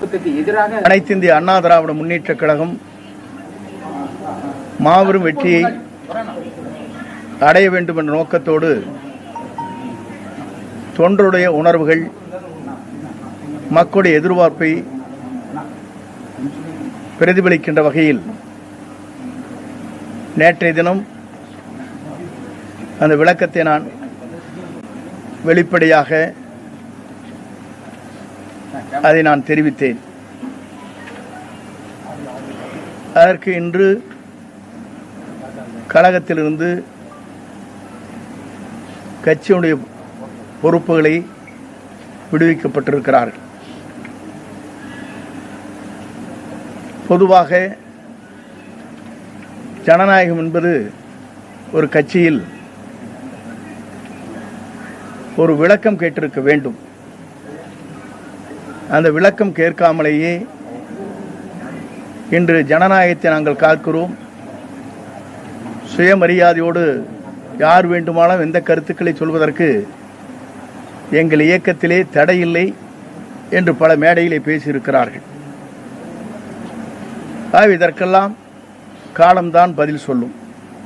திருப்பத்துக்கு எதிராக அனைத்து இந்திய அண்ணா திராவிட முன்னேற்ற கழகம் மாபெரும் வெற்றியை அடைய வேண்டும் என்ற நோக்கத்தோடு தொண்டருடைய உணர்வுகள் மக்களுடைய எதிர்பார்ப்பை பிரதிபலிக்கின்ற வகையில் நேற்றைய தினம் அந்த விளக்கத்தை நான் வெளிப்படையாக அதை நான் தெரிவித்தேன். அதற்கு இன்று கழகத்திலிருந்து கட்சியினுடைய பொறுப்புகளை விடுவிக்கப்பட்டிருக்கிறார்கள். பொதுவாக ஜனநாயகம் என்பது ஒரு கட்சியில் ஒரு விளக்கம் கேட்டிருக்க வேண்டும். அந்த விளக்கம் கேட்காமலேயே இன்று ஜனநாயகத்தை நாங்கள் காக்கிறோம். சுயமரியாதையோடு யார் வேண்டுமானாலும் எந்த கருத்துக்களை சொல்வதற்கு எங்கள் இயக்கத்திலே தடையில்லை என்று பல மேடையிலே பேசியிருக்கிறார்கள். ஆக இதற்கெல்லாம் காலம்தான் பதில் சொல்லும்.